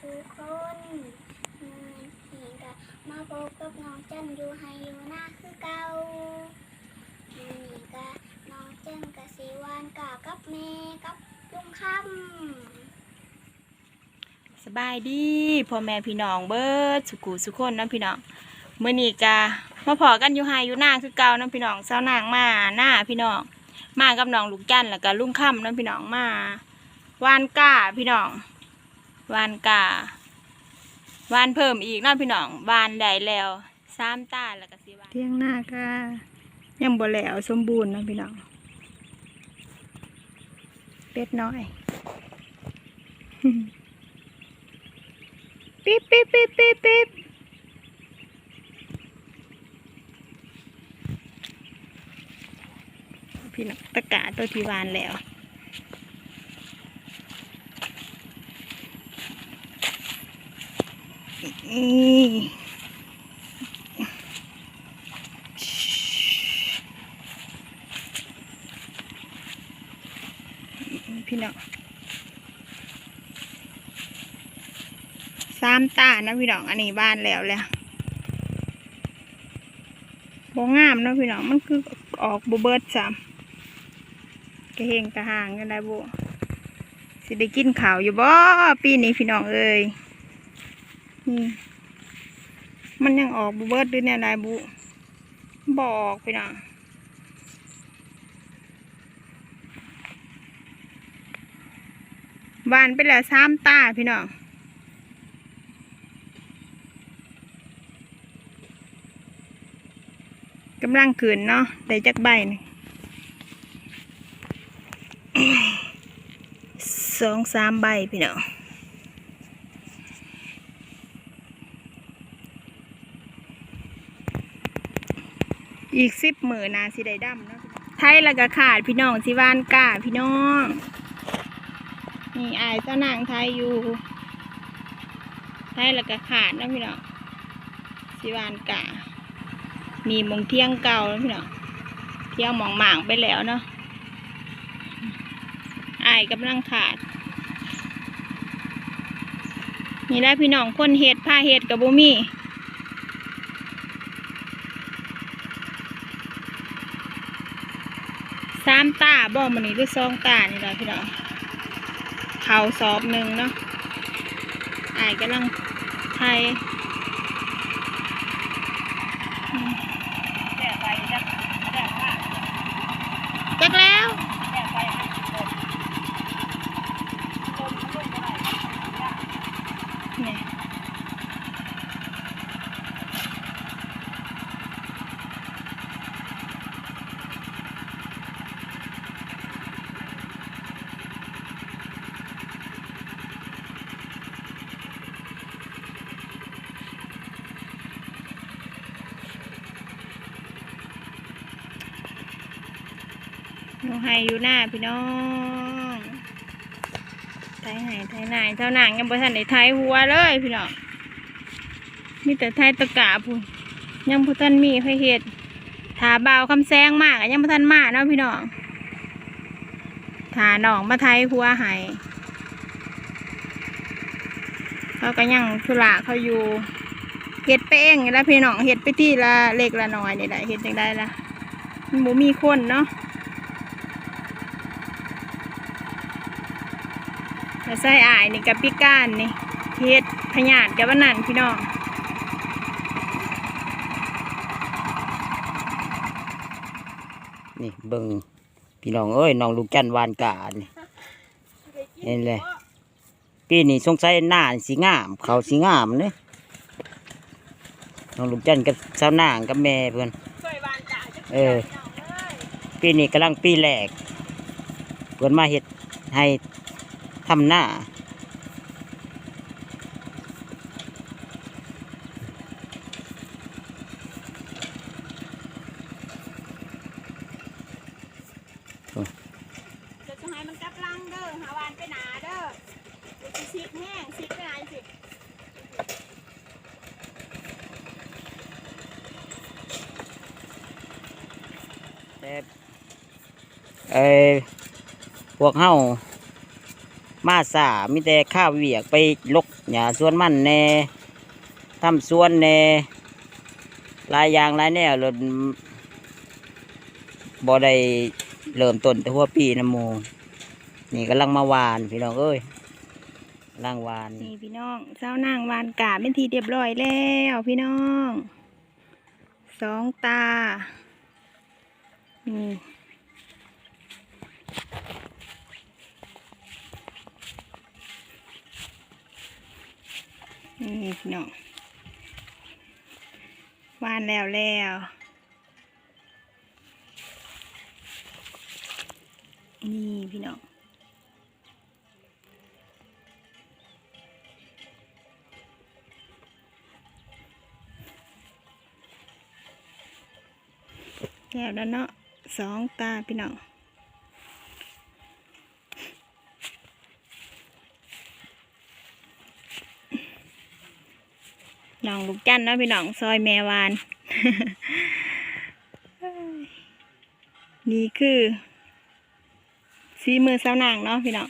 สู่คนมือนี้ก็มาพบกับน้องจันอยู่ให้อยู่หน้าคือเก่ามือนีก็น้องจันกับสีวานก่ากับแม่กับลุงคำสบายดีพ่อแม่พี่น้องเบิร์ดสุกูสุคนเนาะพี่น้องมือนีกะมาพอกันอยู่ไฮอยู่หน้าคือเก่าเนาะพี่น้องเจ้านางมาหน้าพี่น้องมากับน้องลูกจันแล้วก็ลุงค่ำเนาะพี่น้องมาวานก้าพี่น้อง วานกาวานเพิ่มอีกเนาะพี่น้องวานได้แล้วสามตาแล้วก็สีวานเที่ยงหน้าก็ยังบ่แล้วสมบูรณ์นาะพี่น้องเป็ดน้อยปิ๊บปิ๊บปิ๊บปิ๊บปิ๊บพี่น้องตะกาตัวที่วานแล้ว พี่น้องสามตานะพี่น้อง อันนี้บ้านแล้วแหละบ่งามนะพี่น้อง มันคือออกบเบิร์ดซ้ำกระเฮงกระหางกันได้บุสิได้กินข้าวอยู่บ่ ปีนี้พี่น้องเอ้ย นี่ มันยังออกบูเบิร์ดด้วยเนี่ยได้บุบอกพี่น้องบานไปแล้วสามตาพี่น้องกำลังขืนเนาะได้จักใบนี่งสองสามใบพี่น้อง อีกสิบหมื่นนาสิได้ดำเนาะไทยล้วก็ขาดพี่น้องสิวานกาพี่น้องนี่อายเจ้านางไทยอยู่ไทยล้วก็ขาดเนาะพี่น้องสิวานกามีมงเที่ยงเก่าแล้วพี่น้องเที่ยงหมองหมางไปแล้วเนาะอายกำลังขาดนี่ได้พี่น้องคนเห็ดผ้าเห็ดกับบุมี่ส บ่มันนี้ด้วยซองตานี่แหละพี่น้องเขาซอบหนึ่งเนาะอายกำลังไทยจักแล้ว หนูให้อยู่หน้าพี่น้องไทยไหนไทยไหนเท่าหนังยังบ่ทันได้ไทยหัวเลยพี่น้องมีแต่ไทยตะกาพูนยังบ่ทันมีใครเฮ็ดถาเบาคำแซงมากยังบ่ทันมาเนาะพี่น้องถาหนองมาไทยหัวให้เขาก็ยังธุระเขาอยู่เฮ็ดไปเองนี่ละพี่น้องเฮ็ดไปที่ละเล็กละน้อยนี่แหละเฮ็ดจังได้ละมันบ่มีคนเนาะ แต่ไส้อายนี่กับพี่ก้านนี่เฮ็ดพญาตกับวันนั้นพี่น้องนี่เบิ่งพี่น้องเอ้ยน้องลูกจันทร์วานกานี่เห็นเลยปีนี้สงสัยหน้าสีงาม เขาสีงามเนี่ยน้องลูกจันทร์กับสาวนางกับแม่เพื่อนเออปีนี้กำลังปีแรกเพื่อนมาเห็ดให้ ทำหน้า เดี๋ยวจะให้มันกลับลังเด้อหาวานไปหนาเด้อเดี๋ยวสิซิดแห้งซิดไปไหนสิแต่เออพวกเฮา มาสามีแต่ข้าวเวียกไปลกหญ้าสวนมันแน่ทำสวนแน่หลายอย่างหลายแนวเลยบ่ได้เริ่มต้นแต่หัวปีนะโมนี่กำลังมาหวานพี่น้องเอ้ยกำลังหวานนี่พี่น้องเจ้านางวานกาเป็นทีเรียบร้อยแล้วพี่น้องสองตานี่ นี่พี่น้องวานแล้วแล้วนี่พี่น้องแล้วแล้วเนาะสองตาพี่น้อง น้องลูกจันทร์เนาะพี่น้องซอยแม่วาน นี่คือสีมือสาวนางเนาะพี่น้อง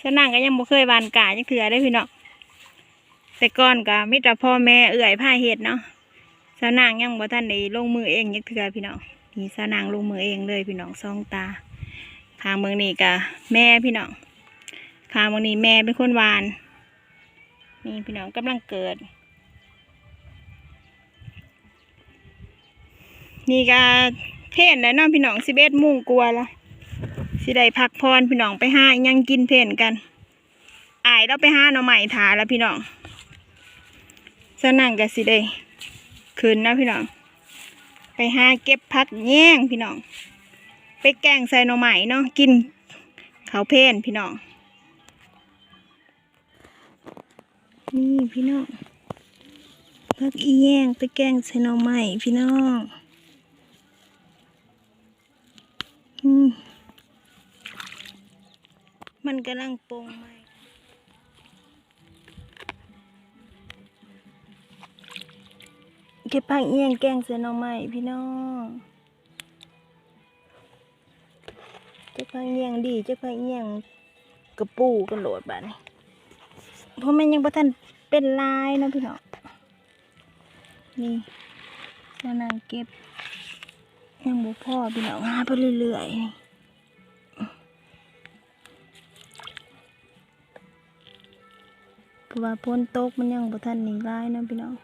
สาวนางก็ยังบ่เคยวานกาจังเถื่อได้พี่น้องแต่ก่อนก็มิตรพ่อแม่เอื่อยผ้าเฮ็ดเนาะสาวนางยังบ่ทันได้ลงมือเองยักเทื่อพี่น้องนี่สาวนางลงมือเองเลยพี่น้องสองตาทางเมืองนี้กะแม่พี่น้องทางเมืองนี้แม่เป็นคนวานนี่พี่น้องกำลังเกิด นี่กะเทศแล้วเน้องพี่น้องสิเอ็ดโมุ่งกลัวละสิได้พักพรพี่น้องไปห้ายังกินเพนกันอายเราไปห้าหน่อใหม่ถาแล้วพี่น้องสาวนางกะสิได้คืนนะพี่น้องไปหาเก็บพักแย่งพี่น้องไปแกงใส่หน่อไม้เนาะกินเขาเพลนพี่น้องนี่พี่น้องพักอีแย่งไปแกงใส่หน่อไม้พี่น้องอื มันกำลังปรุงไหมเก็บผักเอียงแกงเสน่อไม้พี่น้องเก็บผักเอียงดีเก็บผักเอียงกระปูกระโหลดบานี้เพราะมันยังบ่ทันเป็นลายนะพี่น้องนี่แล้วนางเก็บ ยังบุพ่อพี่น้องหาไปเรื่อยๆเพราะว่าพ้นตกมันยังบ่ทันหนีลายนะพี่น้อง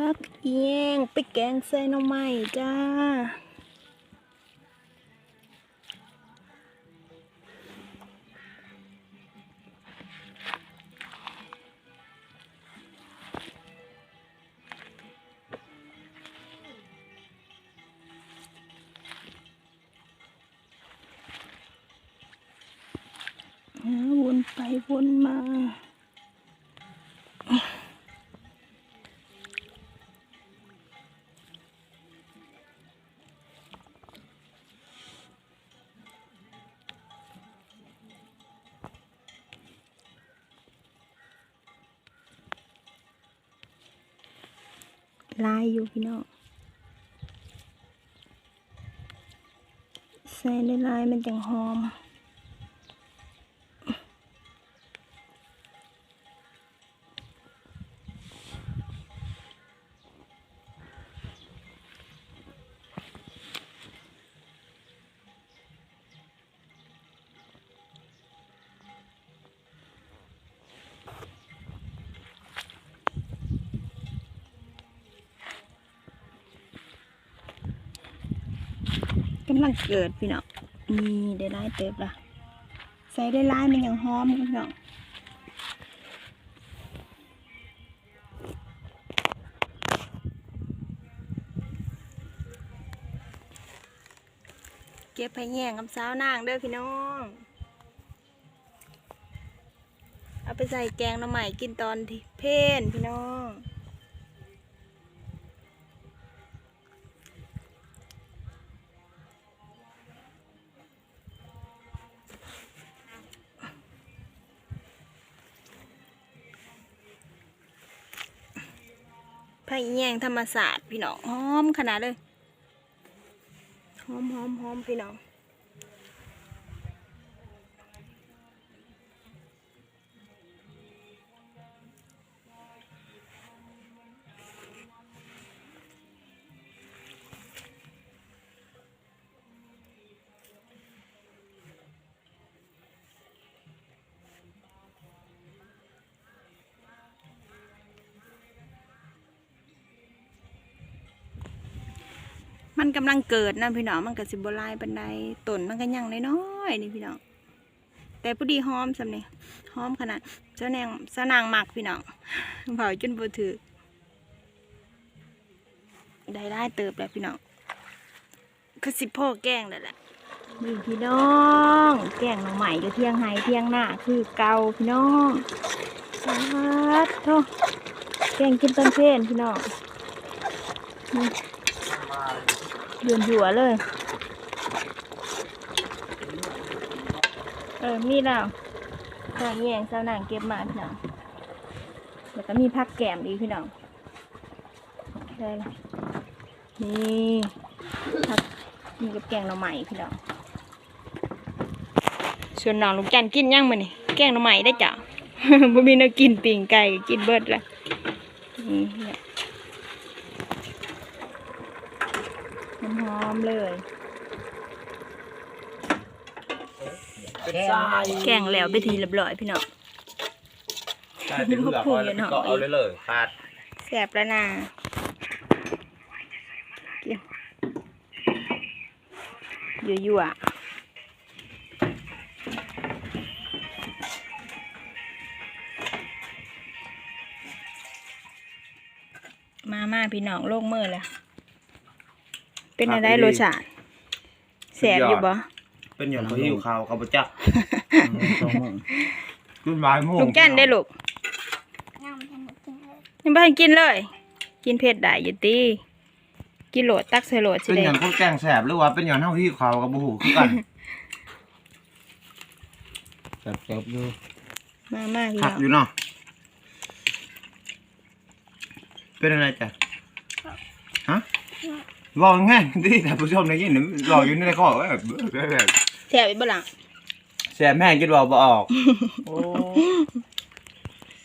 พักเอียงไปแกงใส่น่อไม้จ้า วนไปวนมา ลายอยู่พี่น้องใส่ในลายมันจังหอม กำลังเกิดพี่น้องนี่ได้ไล่เติบละใส่ได้ร้ายๆมันยังหอมพี่น้องเก็บไปแย่งกับสาวนางเด้อพี่น้อง เอาไปใส่แกงหน้ำใหม่กินตอนที่เพลนพี่น้อง ไผ่แยงธรรมศาสตร์พี่น้องหอมขนาดเลยหอมหอมหอมพี่น้อง มันกำลังเกิดนะพี่น้องมันก็สิบลายบันไดต้นมันก็ยังน้อยๆนี่พี่น้องแต่พอดีหอมสำนี่หอมขนาดเจ้าแนงเจ้านางหมักพี่น้องเผาจนบ่ถือได้ได้เติบแล้วพี่น้องคือสิพ่อแกงแล้วแหละนี่พี่น้อง แกงหน่อใหม่อยู่เที่ยงไห้เที่ยงหน้าคือเกาพี่น้องสาธุแกงกินต้นเพลนพี่น้องนี่ เดือนหัวเลย เออ มีแล้วทางแยงเจ้าหนังเก็บมาพี่น้องแล้วก็มีผักแกมอีกพี่น้องได้ละนี่ผักมีกับแกงหน่อไม้พี่น้องส่วนน้องลูกจันกินยังมื้อนี่แกงหน่อไม้ได้จ้ะบ่มีนวกินปิ่งไก่ก็กินเบิดละนี่ เนี่ยหอมๆเลยแกงแล้วไปทีเรียบร้อยพี่น้อง ใช่เป็นเผือกพอแล้วก็เอาเลยเลยขาดแสบแล้วนะกินยั่วๆ มามาพี่น้องโลกมือแล้ว เป็นอะไรรสชาติแสบอยู่บ่เป็นอย่างเขาหิวข้าวกับจักสองโมงขึ้นมาโมงลูกแก้นได้ลูกยังไม่ทันได้กินเลยยังไม่ทันกินเลย กินเผ็ดได้อยู่ตีกินโหลดตักใส่โหลดสิเป็นเด้อย่างคนแกงแสบหรือว่าเป็นอย่างเท่าหิวข้าวกับบุหูคือกันแซ่บๆอยู่มามาพี่ขักน้องอยู่เนาะเป็นอะไรจ้ะฮะ บอกง่ายที่ท่านผู้ชมได้ยินนะรออยู่ในข้อว่าแบบแบบแสบอีกบ่ล่ะแสบแม่งคิดว่าบ่ออกโอ้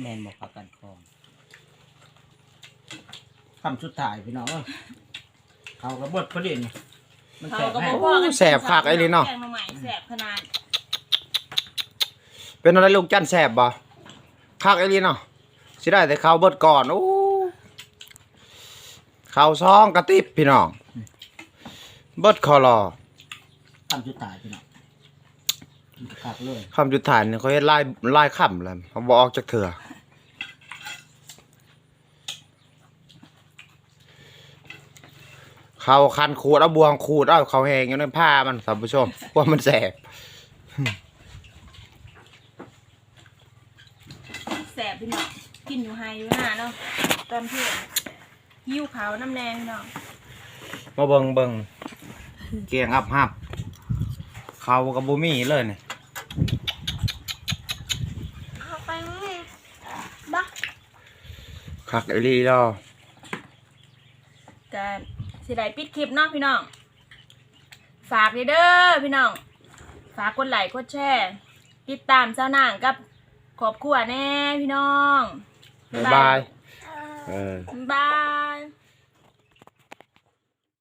แม่นบอกพักกันคองคำสุดท้ายพี่น้องเอ้ยเขากระบดพอดีนี่มันแสบแห้งแสบคักไอ้นี่เนาะ แกงหน่อไม้แสบขนาดเป็นอะไรลูกจันแสบบ่คักไอ้นี่เนาะสิได้แต่ข้าวเบิดก่อนโอ้ ข้าวซองกระติบพี่น้องเบิดคอรอคำสุดท้ายพี่น้องคักเลยคำจุดฐานเนี่ยเขาเฮ็ดไล่ไล่คำแล้วเขาบออกจากเถื่อเขาคันขูดเอาบวงขูดเอาเขาแหงอยู่ในผ้ามันท่านผู้ชมว่ามันแสบแสบพี่น้องกินอยู่ไฮอยู่หน้าเนาะตอนเที่ยง หิ้วขาวน้ำแดงพี่น้องมาเบิงเบิงเกียงอับหับเขากับบูมี่เลยเนี่ยเอาไปแม่บ้าคักไอรีแล้วก็สิได้ปิดคลิปเนาะพี่น้อง ฝากเด้อพี่น้อง ฝากกดไลค์กดแชร์ติดตามเจ้านางกับครอบครัวแน่พี่น้อง บ๊ายบาย 拜.